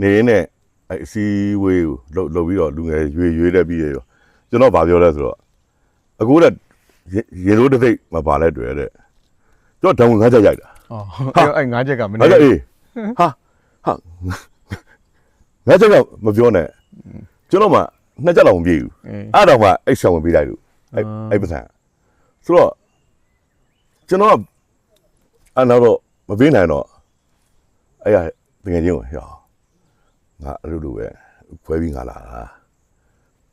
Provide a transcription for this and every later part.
နေရင်းနဲ့အဲအစီဝေးကိုလှုပ်လှုပ်ပြီးတော့လူငယ်ရွေရွေးတက်ပြီးရောကျွန်တော်ဗာပြောလဲဆိုတော့အခုလည်းရေရိုးတစ်သိပ်မပါလဲတွေ့တဲ့ကျွန်တော်ဓာတ်ဝင်ငါးချက်ရိုက်တာဟောအဲ့အဲ့ငါးချက်ကမငါးနေချက်အေးဟာဟာငါးချက်ကမပြောနဲ့ကျွန်တော်မှနှစ်ချက်လောက်မပြေဘူးအေးအဲ့တော့မှအိတ်ဆောင်ဝင်ပေးလိုက်လို့အဲ့အာအဲ့ပစံဆိုတော့ကျွန်တော်ကအဲ့နောက်တော့မပေးနိုင်တော့အဲ့ရတကယ်ချင်းကိုဟော ငါအဲ့လိုလိုပဲဖွဲပြီးငါလာတာ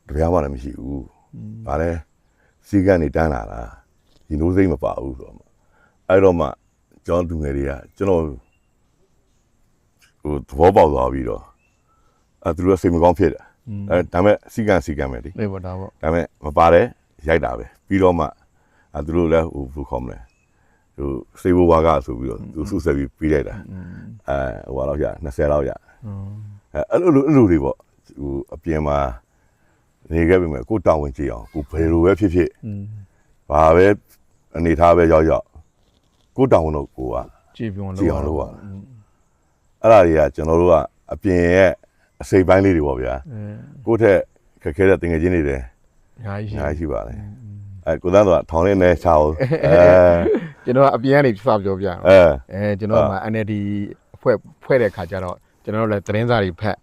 တရားမှလည်းမရှိဘူးဗါလဲစီကန်းနေတန်းလာတာဒီနိုးစိမ့်မပါဘူးဆိုတော့အဲ့တော့မှကျွန်တော်လူငယ်တွေကကျွန်တော်ဟိုသဘောပေါက်သွားပြီးတော့အဲ့သူတို့ကစိတ်မကောင်းဖြစ်တယ်အဲဒါပေမဲ့စီကန်းစီကန်းပဲလေနေပေါ့ဒါပေါ့ဒါပေမဲ့မပါတယ်ရိုက်တာပဲပြီးတော့မှအဲသူတို့လည်းဟိုဘယ်လိုခေါ်မလဲဟိုစေဘဝါကဆိုပြီးတော့သူစုဆက်ပြီးပြီးလိုက်တာအဲဟိုလောက်ရ20လောက်ရ အဲအဲ့လိုလိုအဲ့လိုတွေပေါ့ဟိုအပြင်မှာနေခဲ့ပြီမဲ့ကိုတောင်းဝင်ကြည့်အောင်ကိုဘယ်လိုပဲဖြစ်ဖြစ်ဘာပဲအနေထားပဲရောက်ရောက်ကိုတောင်းဝင်တော့ကိုကကြည်ပြုံကြည့်အောင်လုပ်ရတာအဲ့ဒါတွေကကျွန်တော်တို့ကအပြင်ရဲ့အစိပ်ပိုင်းလေးတွေပေါ့ဗျာအဲကိုယ့်ထက်ခက်ခဲတဲ့တင်ငယ်ချင်းတွေတဲ့ညာကြီးအများကြီးရှိပါတယ်အဲကိုသန်းတော့ထောင်းလေးနဲ့ချာအောင်အဲကျွန်တော်ကအပြင်ကနေစပြောပြအောင်အဲအဲကျွန်တော်က NLD အဖွဲ့ဖွဲ့တဲ့ခါကျတော့ ကျွန်တော်တို့လည်းသတင်းစာတွေဖတ်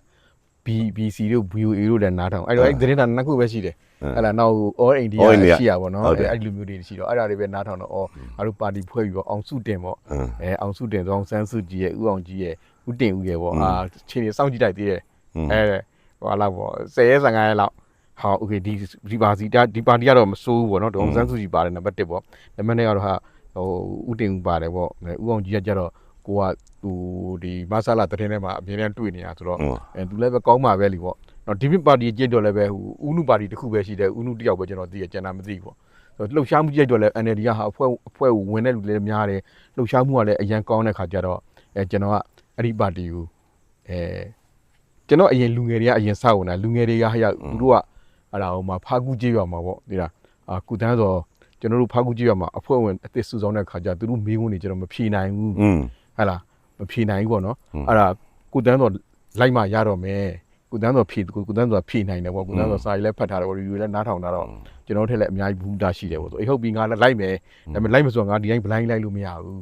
BBC တို့ VOA တို့လည်းနားထောင်အဲ့တော့အဲ့သတင်းစာနှစ်ခုပဲရှိတယ်အဲ့ဒါနောက် All India ရှိရပါတော့အဲ့အဲ့လိုမျိုးတွေရှိတော့အဲ့ဒါတွေပဲနားထောင်တော့အော်ငါတို့ပါတီဖွဲ့ပြီးတော့အောင်စုတင်ပေါ့အဲအောင်စုတင်ဆောင်စန်းစုကြီးရဲ့ဥအောင်ကြီးရဲ့ဥတင်ဥရဲ့ပေါ့အာခြေနေစောင့်ကြည့်တိုက်သေးတယ်အဲဟိုအလောက်ပေါ့10ရက်15ရက်လောက်ဟာ okay ဒီဒီပါစီဒီပါတီကတော့မစိုးဘူးပေါ့နော်ဒေါ်စန်းစုကြည်ပါတယ်နံပါတ်1ပေါ့နံပါတ်2ကတော့ဟာဟိုဥတင်ဥပါတယ်ပေါ့ဥအောင်ကြီးကကြတော့ ကိုကဟိုဒီမဆလာတရင်ထဲမှာအမြဲတမ်းတွေ့နေတာဆိုတော့အဲသူလည်းပဲကောင်းပါပဲလीပေါ့နော်ဒီပါတီကြည့်တော့လည်းပဲဟိုဦးနုပါတီတစ်ခုပဲရှိတယ်ဦးနုတယောက်ပဲကျွန်တော်သိရကျန်တာမသိဘူးပေါ့လှုပ်ရှားမှုကြည့်တော့လည်း NLD ကဟာအဖွဲ့အဖွဲ့ကိုဝင်တဲ့လူလည်းများတယ်လှုပ်ရှားမှုကလည်းအရန်ကောင်းတဲ့ခါကျတော့အဲကျွန်တော်ကအဲ့ဒီပါတီကိုအဲကျွန်တော်အရင်လူငယ်တွေကအရင်စဝင်တာလူငယ်တွေကဟရသူတို့ကအဲ့ဒါဟိုမှာဖားကူးကြေးရွာမှာပေါ့ဒီလားအာကုတန်းဆိုကျွန်တော်တို့ဖားကူးကြေးရွာမှာအဖွဲ့ဝင်အသစ်စုဆောင်တဲ့ခါကျသူတို့မေးခွန်းတွေကျွန်တော်မဖြေနိုင်ဘူးอืม ဟဲ့လားမဖြေနိုင်ဘူးပေါ့နော်အဲ့ဒါကုတန်းတော့လိုက်မှရတော့မယ်ကုတန်းတော့ဖြေကုတန်းတော့ဖြေနိုင်တယ်ပေါ့ကုတန်းတော့စာရေးလည်းဖတ်ထားတယ်ပေါ့ review လည်းနားထောင်ထားတော့ကျွန်တော်တို့ထက်လည်းအများကြီးဘူးတာရှိတယ်ပေါ့ဆိုအေးဟုတ်ပြီငါလည်းလိုက်မယ်ဒါပေမဲ့လိုက်မဆိုတော့ငါဒီတိုင်း blind လိုက်လို့မရဘူး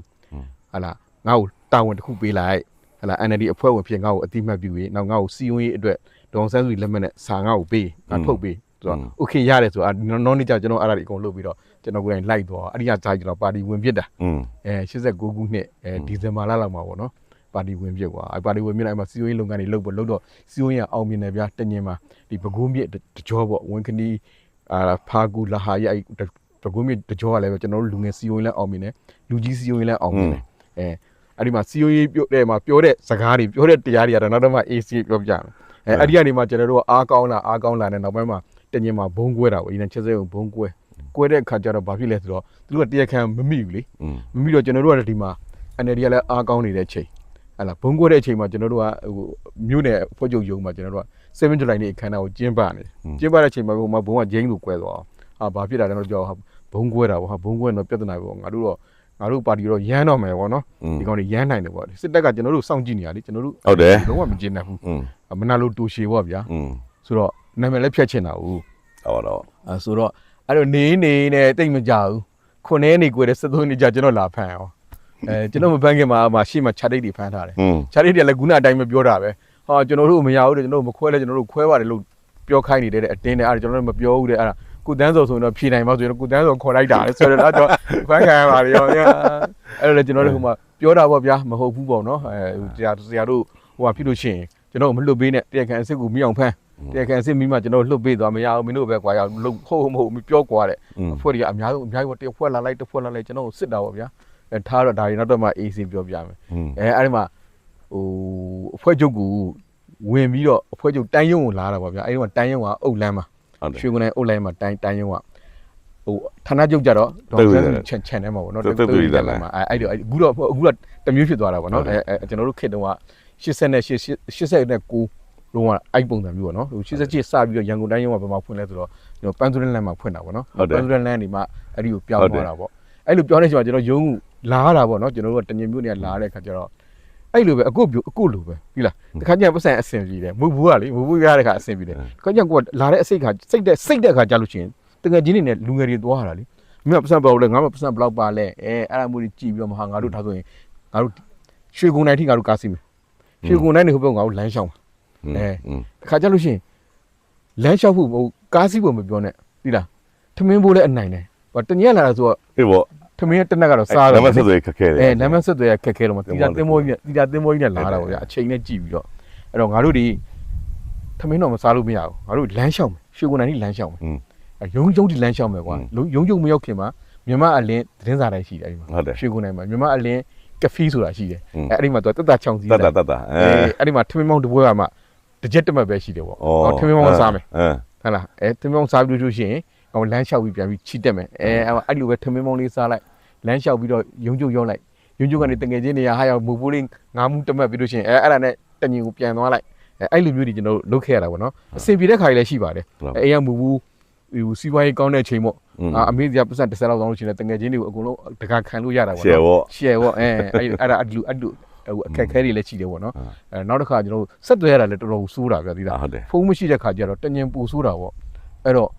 ဟဲ့လားငါ့ကိုတာဝန်တစ်ခုပေးလိုက်ဟဲ့လား NLD အဖွဲ့ဝင်ဖြစ်ငါ့ကိုအတိမတ်ပြုရေးနောက်ငါ့ကိုစီယုံရေးအတွက်ဒေါန်ဆန်းစုလက်မှတ်နဲ့စာငါ့ကိုပေးငါထုတ်ပေး ဆိုတော့ okay ရတယ်ဆိုတော့နော်နေကြကျွန်တော်အဲ့ဒါတွေအကုန်လုပ်ပြီးတော့ကျွန်တော်ကိုယ်တိုင်လိုက်သွားအဲ့ဒီကကြာကျွန်တော်ပါတီဝင်ဖြစ်တာอืมအဲ89ခုနှစ်အဲဒီဇင်ဘာလလောက်မှာပေါ့နော်ပါတီဝင်ပြစ်ကွာအဲပါတီဝင်ပြစ်လိုက်မှာစီယိုရေးလုပ်ငန်းတွေလုပ်ပေါ့လုပ်တော့စီယိုရေးကအောင်မြင်တယ်ဗျာတညင်မှာဒီဘကုန်းမြစ်တကြောပေါ့ဝင်ခနီးအာဖာကူလာဟာရဲ့အဲဘကုန်းမြစ်တကြောကလည်းပဲကျွန်တော်တို့လူငယ်စီယိုရေးလည်းအောင်မြင်တယ်လူကြီးစီယိုရေးလည်းအောင်မြင်တယ်အဲအဲ့ဒီမှာစီယိုရေးပြောတဲ့မှာပြောတဲ့စကားတွေပြောတဲ့တရားတွေကတော့နောက်တော့မှ AC ပြောပြမယ်အဲအဲ့ဒီကနေမှကျွန်တော်တို့အားကောင်းလာအားကောင်းလာတဲ့နောက်ပိုင်းမှာ တညင်မှာဘုံကွဲတာပေါ့အိမ်နဲ့ချက်စဲကိုဘုံကွဲကွဲတဲ့အခါကျတော့ဘာဖြစ်လဲဆိုတော့သူတို့ကတရားခံမမိဘူးလေမမိတော့ကျွန်တော်တို့ကဒီမှာ NLD ကလည်းအားကောင်းနေတဲ့အချိန်ဟလာဘုံကွဲတဲ့အချိန်မှာကျွန်တော်တို့ကဟိုမြို့နယ်ဖွဲ့ချုပ်ရုံးမှာကျွန်တော်တို့က7 July နေ့အခမ်းအနားကိုကျင်းပနေကျင်းပတဲ့အချိန်မှာဘုံကဂျင်းကိုကွဲသွားအောင်ဟာဘာဖြစ်တာလဲတော့ကြောက်ဟာဘုံကွဲတာပေါ့ဟာဘုံကွဲတော့ပြဿနာပေါ့ငါတို့တော့ငါတို့ပါတီတော့ရမ်းတော့မယ်ပေါ့နော်ဒီကောင်တွေရမ်းနိုင်တယ်ပေါ့စစ်တပ်ကကျွန်တော်တို့စောင့်ကြည့်နေရလေကျွန်တော်တို့ဟုတ်တယ်လုံးဝမကျင်းနိုင်ဘူးမနာလို့တူရှည်ပေါ့ဗျာဆိုတော့ နာမည်လည်းဖြတ်ချင်တာဟုတ်ဟောတော့အဲဆိုတော့အဲ့တော့နေနေနဲ့တိတ်မကြဘူးခုနှစ်နေကိုယ်တဲ့73နေကြကျွန်တော်လာဖမ်းအောင်အဲကျွန်တော်မဖမ်းခင်မှာမှရှေ့မှာခြာတိတ်တွေဖမ်းထားတယ်อืมခြာတိတ်တွေလည်းခုနအတိုင်းပဲပြောတာပဲဟာကျွန်တော်တို့မရဘူးတဲ့ကျွန်တော်တို့မခွဲလဲကျွန်တော်တို့ခွဲပါတယ်လို့ပြောခိုင်းနေတဲ့အတင်းနဲ့အဲ့ဒါကျွန်တော်တို့မပြောဘူးတဲ့အဲ့ဒါကုတန်းစော်ဆိုရင်တော့ဖြေနိုင်ပါဆိုရင်ကုတန်းစော်ခေါ်လိုက်တာလေဆိုတော့တော့ဖမ်းခံရပါလေရောအဲ့တော့လေကျွန်တော်တို့ဟိုမှာပြောတာပေါ့ဗျာမဟုတ်ဘူးပေါ့နော်အဲဆရာဆရာတို့ဟိုကဖြစ်လို့ရှိရင်ကျွန်တော်မလွတ်ပေးနဲ့တရားခံအစ်စ်ကိုမိအောင်ဖမ်း တရားခံအစ်မီမှကျွန်တော်လှုပ်ပေးသွားမရဘူးမင်းတို့ပဲကွာရလှုပ်ဟုတ်မဟုတ်မပြောကွာတဲ့အဖွဲ့တွေကအများဆုံးအများကြီးတစ်ဖွဲ့လာလိုက်တစ်ဖွဲ့လာလိုက်ကျွန်တော်စစ်တာပေါ့ဗျာအဲထားတော့ဒါတွေနောက်တော့မှ AC ပြောပြမယ်အဲအဲ့ဒီမှာဟိုအဖွဲ့ချုပ်ကဝင်ပြီးတော့အဖွဲ့ချုပ်တန်းယုံကိုလာတာပေါ့ဗျာအဲဒီမှာတန်းယုံကအုတ်လမ်းမှာရွှေကုန်းတိုင်းအုတ်လမ်းမှာတန်းတန်းယုံကဟိုဌာနချုပ်ကြတော့ဒေါက်တာချန်ချန်ထဲမှာပေါ့နော်တက်တူကြီးတက်မှာအဲအဲ့တော့အခုတော့အခုတော့တမျိုးဖြစ်သွားတာပေါ့နော်အဲကျွန်တော်တို့ခေတ်တုန်းက88 89 လုံးဝအဲ့ပုံစံမျိုးပေါ့နော်ဟို87စပြီးတော့ရန်ကုန်တိုင်းရုံးကဘယ်မှာဖွင့်လဲဆိုတော့ကျွန်တော်ပန်းစုရလန်မှာဖွင့်တာပေါ့နော်ပန်းစုရလန်ဒီမှာအဲ့ဒီကိုပြောင်းသွားတာပေါ့အဲ့လိုပြောတဲ့ချိန်မှာကျွန်တော်ရုံးလာတာပေါ့နော်ကျွန်တော်တို့ကတညင်မျိုးနေလာတဲ့ခါကျတော့ဟအဲ့လိုပဲအခုပြအခုလိုပဲပြီလားတခါကျရင်ပတ်စံအဆင်ပြေတယ်မူဘူးကလေမူဘူးရတဲ့ခါအဆင်ပြေတယ်တခါကျရင်ကိုကလာတဲ့အစိတ်ခါစိတ်တဲ့စိတ်တဲ့ခါကြာလို့ရှိရင်တကယ်ချင်းနေနဲ့လူငယ်တွေသွားရတာလေမင်းကပတ်စံဘယ်လောက်လဲငါမှပတ်စံဘယ်လောက်ပါလဲအဲအဲ့ဒါမျိုးကြီးကြည့်ပြီးတော့မဟာငါတို့ဒါဆိုရင်ငါတို့ရွှေကုန်တိုင်းထိငါတို့ကားစီမယ်ရွှေကုန်တိုင်းနေဟိုဘက်ငါတို့လမ်းလျှောက်မှာ အဲအခါကျလို့ရှိရင်လမ်းလျှောက်ဖို့ဟိုကားစီးဖို့မပြောနဲ့သိလားထမင်းဘိုးလည်းအနိုင်တယ်ဟိုတညက်လာတာဆိုတော့အေးပေါ့ထမင်းတနက်ကတော့စားတယ်နံပါတ်ဆက်သွယ်ခက်ခဲတယ်အဲနံပါတ်ဆက်သွယ်ခက်ခဲတော့မတီတာတင်းမိုးကြီးတီတာတင်းမိုးကြီးနဲ့လာတာပေါ့ဗျာအချိန်နဲ့ကြည့်ပြီးတော့အဲ့တော့ငါတို့ဒီထမင်းတော့မစားလို့မရဘူးငါတို့လမ်းလျှောက်မယ်ရွှေကုန်တိုင်းလမ်းလျှောက်မယ်ရုံးရုံးဒီလမ်းလျှောက်မယ်ကွာရုံးရုံးမရောက်ခင်မှာမြမအလင်းသတင်းစာတိုင်းရှိတယ်အဲ့ဒီမှာရွှေကုန်တိုင်းမှာမြမအလင်းကဖီဆိုတာရှိတယ်အဲ့ဒီမှာသူကတက်တာချောင်းစီးတယ်တက်တာတက်တာအဲ့ဒီမှာထမင်းမောင်းတပွဲကမှ တစ်ချက်တစ်မှတ်ပဲရှိတယ်ပေါ့ဩဟောထမင်းမောင်းစားမယ်အဲဟုတ်လားအဲထမင်းမောင်းစားပြီးလို့ရှိရင်ဟိုလမ်းလျှောက်ပြီးပြန်ပြီးချီတက်မယ်အဲအဲ့လိုပဲထမင်းမောင်းလေးစားလိုက်လမ်းလျှောက်ပြီးတော့ရုံကျုပ်ရောက်လိုက်ရုံကျုပ်ကနေတငယ်ချင်းနေရာဟာရောက်မူပိုးလေးငါးမှုတက်မှတ်ပြီးလို့ရှိရင်အဲအဲ့ဒါနဲ့တညင်ကိုပြန်သွားလိုက်အဲအဲ့လိုမျိုးတွေကျွန်တော်တို့လုပ်ခဲ့ရတာပေါ့နော်အဆင်ပြေတဲ့ခါကြီးလည်းရှိပါတယ်အဲအဲ့ရမူဘူးဟိုစီးပွားရေးကောင်းတဲ့ချိန်ပေါ့อืมအာအမေကပတ်စံတစ်ဆက်လောက်တောင်းလို့ရှိရင်တငယ်ချင်းတွေကိုအကုန်လုံးတကာခံလို့ရတာပေါ့ရှယ်ပေါ့ရှယ်ပေါ့အဲအဲ့အဲ့ဒါအတူအတူ ဟိုအခက်ခဲတွေလည်းရှိတယ်ပေါ့နော်အာအဲနောက်တစ်ခါကျွန်တော်တို့ဆက်သွယ်ရတာလည်းတော်တော်ဆိုးတာဗျာဒီလားဟုတ်တယ်ဖုန်းမရှိတဲ့ခါကျတော့တညင်ပူဆိုးတာပေါ့အဲ့တော့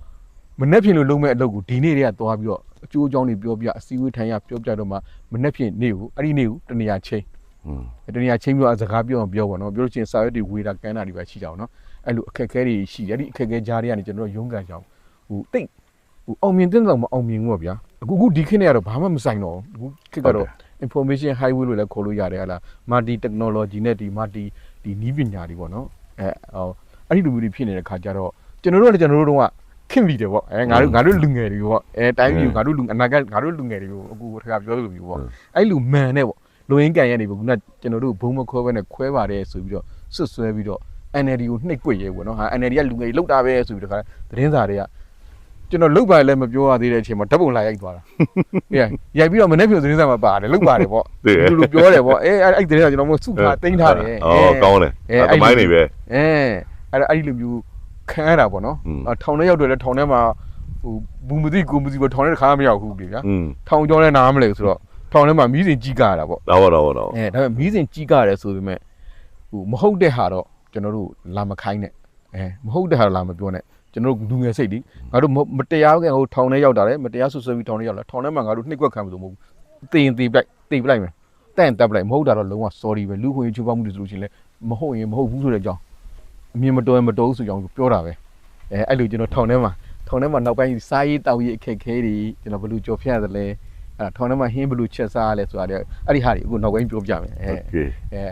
မနေ့ဖြစ်လို့လုံးမဲ့အလုပ်ကိုဒီနေ့တည်းကသွားပြီးတော့အကျိုးအကြောင်းတွေပြောပြအစည်းအဝေးထိုင်ရပြောပြတော့မှမနေ့ဖြစ်နေ့ကိုအဲ့ဒီနေ့ကိုတနေရာချင်းอืมတနေရာချင်းပြီးတော့စကားပြောအောင်ပြောပါတော့ပြောလို့ချင်းစာရွက်တွေဝေတာကမ်းတာတွေပဲရှိကြအောင်နော်အဲ့လိုအခက်အခဲတွေရှိတယ်အဲ့ဒီအခက်အခဲကြားတွေကနေကျွန်တော်တို့ရုန်းကန်ကြအောင်ဟိုတိတ်ဟိုအောင်မြင်တဲ့တော့မအောင်မြင်ဘူးပေါ့ဗျာအခုခုဒီခေတ်နဲ့ကတော့ဘာမှမဆိုင်တော့ဘူးအခုခေတ်ကတော့ information highway လို့လည်းခေါ်လို့ရတယ်ဟာလား multi technology နဲ့ဒီ multi ဒီနည်းပညာတွေပေါ့နော်အဲဟောအဲ့ဒီလူမျိုးတွေဖြစ်နေတဲ့ခါကျတော့ကျွန်တော်တို့ကလည်းကျွန်တော်တို့တော့ခင်ပြီတယ်ပေါ့အဲငါတို့ငါတို့လူငယ်တွေပေါ့အဲတိုင်းပြည်ကိုငါတို့လူအနာဂတ်ငါတို့လူငယ်တွေကိုအခုတခါပြောလို့မျိုးပေါ့အဲ့လူမှန်နဲ့ပေါ့လူရင်းကန်ရနေပေါ့ခုနကကျွန်တော်တို့ဘုံမခွဲဘဲနဲ့ခွဲပါတယ်ဆိုပြီးတော့ဆွတ်ဆွဲပြီးတော့ NLD ကိုနှိပ်ကွက်ရဲပေါ့နော်ဟာ NLD ကလူငယ်တွေလောက်တာပဲဆိုပြီးတော့ခါသတင်းစာတွေက ကျွန်တော်လုတ်ပါလည်းမပြောရသေးတဲ့အချိန်မှာဓာတ်ပုံလာရိုက်သွားတာအေးရိုက်ပြီးတော့မနေ့ဖြူသတင်းစာမှာပါတယ်လုတ်ပါတယ်ပေါ့သူတို့ပြောတယ်ပေါ့အေးအဲ့ဒီသတင်းစာကျွန်တော်မစုထားတင်းထားတယ်ဩကောင်းတယ်အမိုင်းနေပဲအဲအဲ့အဲ့ဒီလူမျိုးခံရတာပေါ့နော်ထောင်ထဲရောက်တယ်လဲထောင်ထဲမှာဟိုဘူးမသိကိုမသိပေါ့ထောင်ထဲတစ်ခါမရောက်ဘူးလေဗျာထောင်ကျောင်းလဲနားမလဲဆိုတော့ထောင်ထဲမှာမီးစင်ကြီးကားတာပေါ့တော်ပါတော်ပါတော်အဲဒါပေမဲ့မီးစင်ကြီးကားတယ်ဆိုပေမဲ့ဟိုမဟုတ်တဲ့ဟာတော့ကျွန်တော်တို့လာမခိုင်းနဲ့အဲမဟုတ်တဲ့ဟာတော့လာမပြောနဲ့ ကျွန်တော်တို့လူငယ်စိတ်ဒီငါတို့မတရားကဟိုထောင်ထဲရောက်တာလေမတရားဆွဆွပြီးထောင်ထဲရောက်လာထောင်ထဲမှာငါတို့နှိမ့်ကွက်ခံမှုတော့မဟုတ်ဘူးတင်တင်ပြိုက်တင်ပြိုက်မယ်တန့်တက်ပြိုက်မဟုတ်တာတော့လုံးဝ sorry ပဲလူခွင့်ချိုးဖောက်မှုတွေဆိုလို့ချင်းလဲမဟုတ်ရင်မဟုတ်ဘူးဆိုတဲ့အကြောင်းအမြင်မတော်ရင်မတော်ဘူးဆိုကြောင်းပြောတာပဲအဲအဲ့လိုကျွန်တော်ထောင်ထဲမှာထောင်ထဲမှာနောက်ပိုင်းစားရေးတောက်ရေးအခက်ခဲတွေကျွန်တော်ဘယ်လိုကြော်ဖြတ်ရသလဲအဲ့ထောင်ထဲမှာဟင်းဘယ်လိုချက်စားရလဲဆိုတာတွေအဲ့ဒီဟာတွေအခုနောက်ပိုင်းပြောပြမယ်အဲအဲ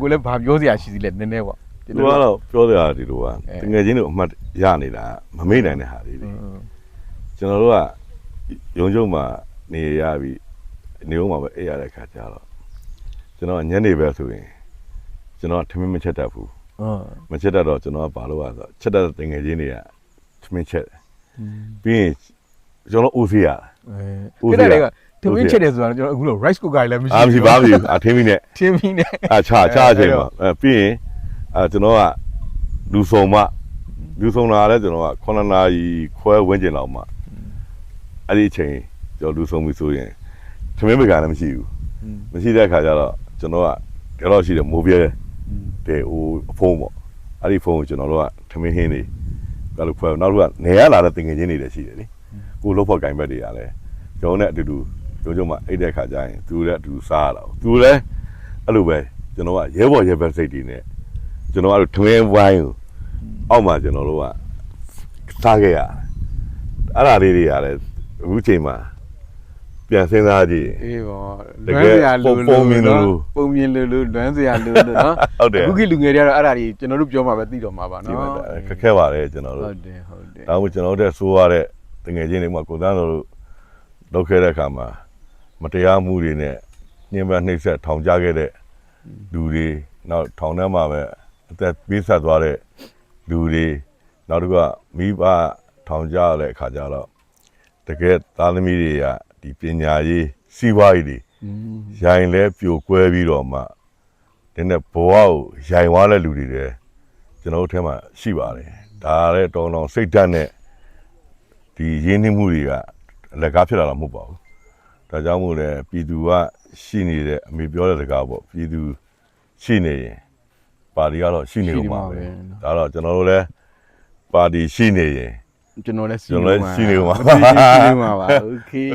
ကိုလည်းဗာပြောစရာရှိသေးလဲနည်းနည်းပေါ့ သူကတော့ပြောကြတာဒီလိုကအဲတကယ်ချင်းတို့အမှတ်ရနေတာမမေ့နိုင်တဲ့ဟာလေးတွေอืมကျွန်တော်တို့ကရုံကြုံမှာနေရပြီနေဦးမှာပဲအေးရတဲ့ခါကျတော့ကျွန်တော်ကညနေပဲဆိုရင်ကျွန်တော်ကထမင်းမချက်တတ်ဘူးအာမချက်တတ်တော့ကျွန်တော်ကဘာလို့လဲဆိုတော့ချက်တတ်တဲ့တငယ်ချင်းတွေကထမင်းချက်တယ်ပြီးရင်ကျွန်တော်အိုစီရတာအဲပြတဲ့ကတမင်းချက်တယ်ဆိုတာကျွန်တော်အခုလို rice cooker လည်းမရှိအာမရှိပါဘူးအထင်းမီနဲ့ထင်းပြီးနဲ့အချာချာအချိန်မှာအဲပြီးရင် အဲကျွန်တော်ကလူဆောင်မလူဆောင်လာလဲကျွန်တော်က9နာရီခွဲဝန်းကျင်လောက်မှအဲ့ဒီအချိန်ကျွန်တော်လူဆောင်ပြီဆိုရင်သမင်းပကလည်းမရှိဘူးမရှိတဲ့အခါကျတော့ကျွန်တော်ကဒီလောက်ရှိတယ်မိုးပြဲတဲ့ဟိုအဖုံးပေါ့အဲ့ဒီဖုံးကိုကျွန်တော်တို့ကသမင်းဟင်းနေကလူဖွဲနောက်တစ်ခုကနေရလာတဲ့တင်ငယ်ချင်းတွေလည်းရှိတယ်လေကိုလှုပ်ဖို့ကင်ဘက်တွေကလည်းကျွန်တော်နဲ့အတူတူတို့ကျုံမှာအိတ်တဲ့ခါကျရင်သူလည်းအတူတူစားရတာသူလည်းအဲ့လိုပဲကျွန်တော်ကရဲဘော်ရဲဘက်စိတ်တွေနဲ့ ကျွန်တော်ကထွင်းဝိုင်းကိုအောက်မှာကျွန်တော်တို့ကစားခဲ့ရအဲ့ဒါလေးတွေကလည်းအခုချိန်မှာပြန်စဉ်းစားကြည့်အေးပါတကယ်ပုံပုံမြင်လို့ပုံမြင်လို့လို့လွမ်းစရာလို့လို့နော်ဟုတ်တယ်အခုခေတ်လူငယ်တွေကတော့အဲ့ဒါတွေကျွန်တော်တို့ပြောမှာပဲသိတော့မှာပါဒီနော်မှာခက်ခဲပါတယ်ကျွန်တော်ဟုတို့တ်တယ်ဟုတ်တယ်ဒါမှမဟုတ်ကျွန်တော်တို့တဲ့ဆိုးရတဲ့တငယ်ချင်းတွေမှာကိုယ်တန်းတို့လောက်ခဲ့တဲ့အခါမှာမတရားမှုတွေနဲ့ညှဉ်းပန်းနှိပ်စက်ထောင်ချခဲ့တဲ့လူတွေနောက်ထောင်ထဲမှာပဲ အသက်ပေးဆက်သွားတဲ့လူတွေနောက်တစ်ခုကမိဘထောင်ချရတဲ့အခါကျတော့တကယ်သားသမီးတွေကဒီပညာရေးစီးပွားရေးတွေอืมရိုင်လဲပြိုကွဲပြီးတော့မှဒီနေ့ဘဝကိုရိုင်သွားတဲ့လူတွေတွေကျွန်တော်တို့ထဲမှာရှိပါတယ်ဒါလည်းတောင်းတောင်းစိတ်ဓာတ်နဲ့ဒီရင်းနှီးမှုတွေကအလကားဖြစ်လာတာမဟုတ်ပါဘူးဒါကြောင့်မို့လဲပြည်သူကရှိနေတဲ့အမေပြောတဲ့စကားပေါ့ပြည်သူရှိနေရင် ပါတီကတော့ရှိနေရှိဦးနေမှာမှာပဲပဲဒါတော့ကျွန်တော်တို့လည်းပါတီရှိနေရင်ကျွန်တော်လည်းစီကျွန်တော်လည်းရှိနေဦးမှာရှိနေမှာပါ okay